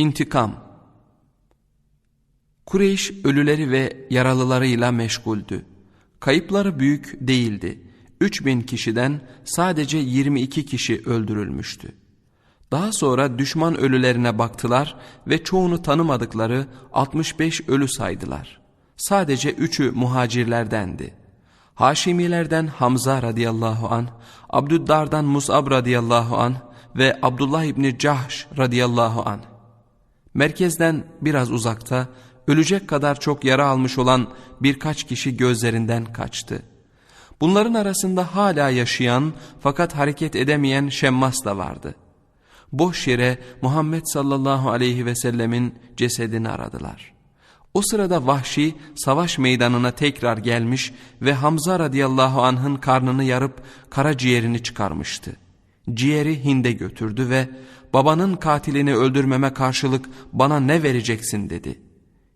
İntikam Kureyş ölüleri ve yaralılarıyla meşguldü. Kayıpları büyük değildi. 3000 kişiden sadece 22 kişi öldürülmüştü. Daha sonra düşman ölülerine baktılar ve çoğunu tanımadıkları 65 ölü saydılar. Sadece üçü muhacirlerdendi. Haşimilerden Hamza radıyallahu an, Abdüddar'dan Mus'ab radıyallahu an ve Abdullah İbni Cahş radıyallahu an. Merkezden biraz uzakta ölecek kadar çok yara almış olan birkaç kişi gözlerinden kaçtı. Bunların arasında hala yaşayan fakat hareket edemeyen Şemmas da vardı. Boş yere Muhammed sallallahu aleyhi ve sellemin cesedini aradılar. O sırada Vahşi savaş meydanına tekrar gelmiş ve Hamza radıyallahu anh'ın karnını yarıp karaciğerini çıkarmıştı. Ciğeri Hind'e götürdü ve babanın katilini öldürmeme karşılık bana ne vereceksin dedi.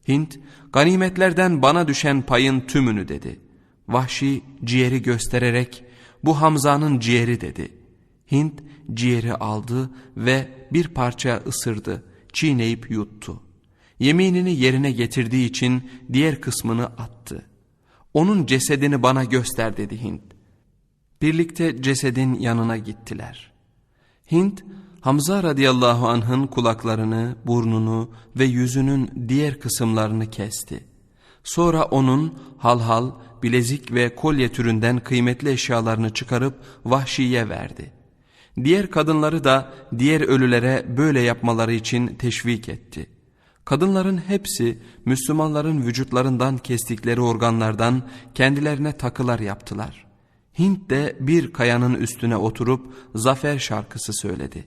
Hint ganimetlerden bana düşen payın tümünü dedi. Vahşi ciğeri göstererek bu Hamza'nın ciğeri dedi. Hint ciğeri aldı ve bir parça ısırdı, çiğneyip yuttu. Yeminini yerine getirdiği için diğer kısmını attı. Onun cesedini bana göster dedi Hint. Birlikte cesedin yanına gittiler. Hint Hamza radıyallahu anh'ın kulaklarını, burnunu ve yüzünün diğer kısımlarını kesti. Sonra onun halhal, bilezik ve kolye türünden kıymetli eşyalarını çıkarıp vahşiye verdi. Diğer kadınları da diğer ölülere böyle yapmaları için teşvik etti. Kadınların hepsi Müslümanların vücutlarından kestikleri organlardan kendilerine takılar yaptılar. Hint de bir kayanın üstüne oturup zafer şarkısı söyledi.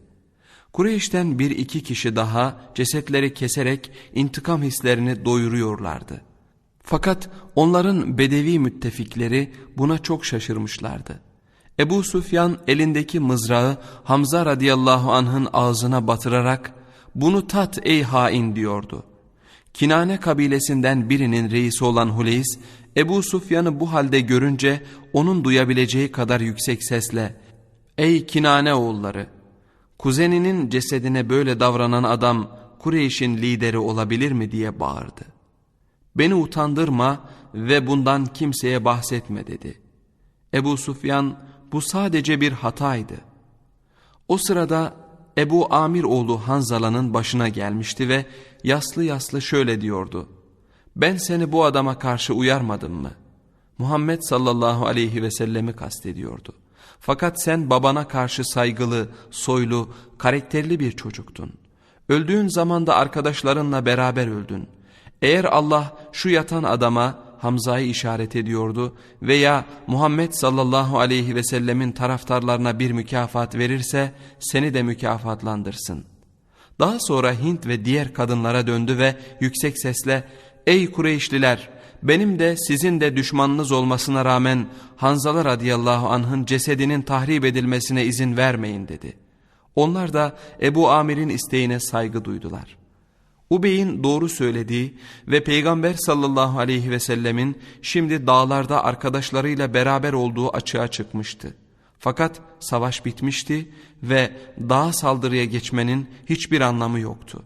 Kureyş'ten bir iki kişi daha cesetleri keserek intikam hislerini doyuruyorlardı. Fakat onların bedevi müttefikleri buna çok şaşırmışlardı. Ebu Sufyan elindeki mızrağı Hamza radıyallahu anh'ın ağzına batırarak bunu tat ey hain diyordu. Kinane kabilesinden birinin reisi olan Huleys Ebu Sufyan'ı bu halde görünce onun duyabileceği kadar yüksek sesle ''Ey Kinane oğulları!'' kuzeninin cesedine böyle davranan adam Kureyş'in lideri olabilir mi diye bağırdı. Beni utandırma ve bundan kimseye bahsetme dedi. Ebu Sufyan bu sadece bir hataydı. O sırada Ebu Amir oğlu Hanzala'nın başına gelmişti ve yaslı yaslı şöyle diyordu. Ben seni bu adama karşı uyarmadım mı? Muhammed sallallahu aleyhi ve sellemi kastediyordu. Fakat sen babana karşı saygılı, soylu, karakterli bir çocuktun. Öldüğün zaman da arkadaşlarınla beraber öldün. Eğer Allah şu yatan adama Hamza'yı işaret ediyordu veya Muhammed sallallahu aleyhi ve sellemin taraftarlarına bir mükafat verirse seni de mükafatlandırsın. Daha sonra Hint ve diğer kadınlara döndü ve yüksek sesle ''Ey Kureyşliler!'' benim de sizin de düşmanınız olmasına rağmen Hanzala radıyallahu anh'ın cesedinin tahrip edilmesine izin vermeyin dedi. Onlar da Ebu Amir'in isteğine saygı duydular. Ubey'in doğru söylediği ve Peygamber sallallahu aleyhi ve sellemin şimdi dağlarda arkadaşlarıyla beraber olduğu açığa çıkmıştı. Fakat savaş bitmişti ve dağ saldırıya geçmenin hiçbir anlamı yoktu.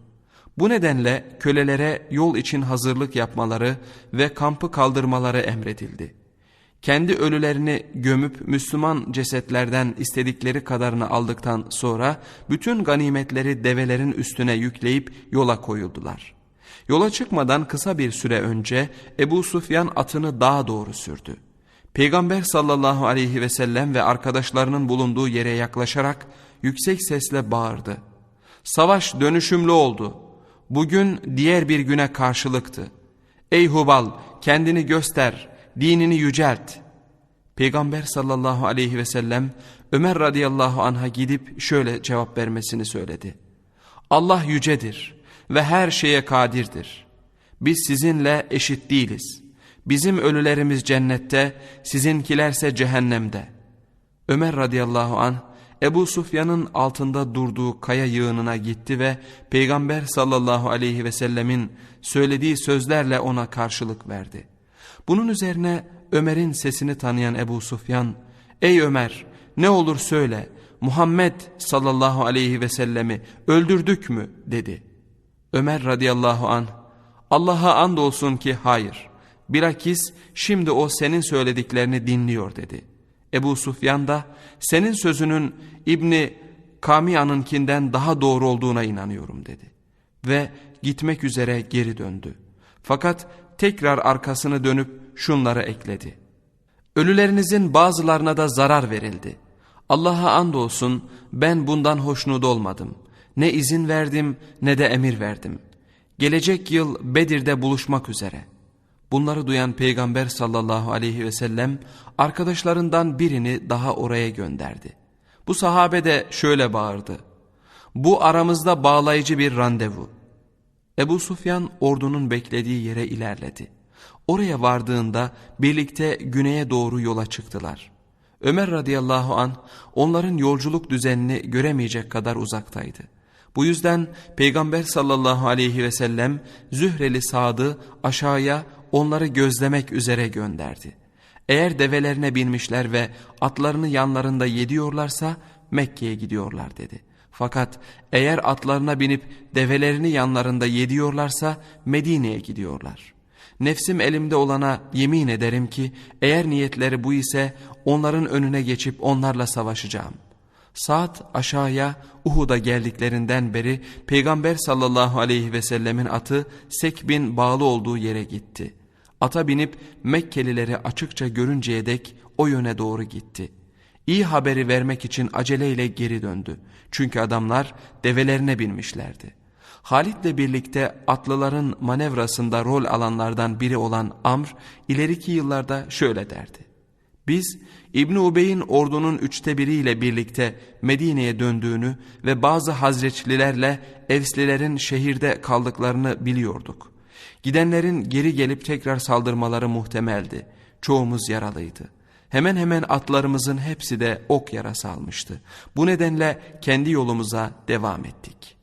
Bu nedenle kölelere yol için hazırlık yapmaları ve kampı kaldırmaları emredildi. Kendi ölülerini gömüp Müslüman cesetlerden istedikleri kadarını aldıktan sonra bütün ganimetleri develerin üstüne yükleyip yola koyuldular. Yola çıkmadan kısa bir süre önce Ebu Sufyan atını daha doğru sürdü. Peygamber sallallahu aleyhi ve sellem ve arkadaşlarının bulunduğu yere yaklaşarak yüksek sesle bağırdı. Savaş dönüşümlü oldu. Bugün diğer bir güne karşılıktı. Ey Hubal kendini göster, dinini yücelt. Peygamber sallallahu aleyhi ve sellem Ömer radıyallahu anh'a gidip şöyle cevap vermesini söyledi. Allah yücedir ve her şeye kadirdir. Biz sizinle eşit değiliz. Bizim ölülerimiz cennette, sizinkilerse cehennemde. Ömer radıyallahu anh Ebu Sufyan'ın altında durduğu kaya yığınına gitti ve Peygamber sallallahu aleyhi ve sellemin söylediği sözlerle ona karşılık verdi. Bunun üzerine Ömer'in sesini tanıyan Ebu Sufyan, ''Ey Ömer ne olur söyle Muhammed sallallahu aleyhi ve sellemi öldürdük mü?'' dedi. Ömer radıyallahu an Allah'a andolsun ki hayır. Bilakis şimdi o senin söylediklerini dinliyor dedi. Ebu Sufyan da senin sözünün İbni Kamiya'nınkinden daha doğru olduğuna inanıyorum dedi. Ve gitmek üzere geri döndü. Fakat tekrar arkasını dönüp şunları ekledi. Ölülerinizin bazılarına da zarar verildi. Allah'a andolsun ben bundan hoşnut olmadım. Ne izin verdim ne de emir verdim. Gelecek yıl Bedir'de buluşmak üzere. Bunları duyan Peygamber sallallahu aleyhi ve sellem arkadaşlarından birini daha oraya gönderdi. Bu sahabe de şöyle bağırdı. Bu aramızda bağlayıcı bir randevu. Ebu Sufyan ordunun beklediği yere ilerledi. Oraya vardığında birlikte güneye doğru yola çıktılar. Ömer radıyallahu an onların yolculuk düzenini göremeyecek kadar uzaktaydı. Bu yüzden Peygamber sallallahu aleyhi ve sellem Zühreli Sad'ı aşağıya onları gözlemek üzere gönderdi. Eğer develerine binmişler ve atlarını yanlarında yediyorlarsa Mekke'ye gidiyorlar dedi. Fakat eğer atlarına binip develerini yanlarında yediyorlarsa Medine'ye gidiyorlar. Nefsim elimde olana yemin ederim ki eğer niyetleri bu ise onların önüne geçip onlarla savaşacağım. Saat aşağıya Uhud'a geldiklerinden beri Peygamber sallallahu aleyhi ve sellemin atı Sekbin bağlı olduğu yere gitti. Ata binip Mekkelileri açıkça görünceye dek o yöne doğru gitti. İyi haberi vermek için aceleyle geri döndü. Çünkü adamlar develerine binmişlerdi. Halit'le birlikte atlıların manevrasında rol alanlardan biri olan Amr ileriki yıllarda şöyle derdi. Biz İbni Ubey'in ordunun üçte biriyle birlikte Medine'ye döndüğünü ve bazı Hazreçlilerle Evslilerin şehirde kaldıklarını biliyorduk. Gidenlerin geri gelip tekrar saldırmaları muhtemeldi. Çoğumuz yaralıydı. Hemen hemen atlarımızın hepsi de ok yarası almıştı. Bu nedenle kendi yolumuza devam ettik.''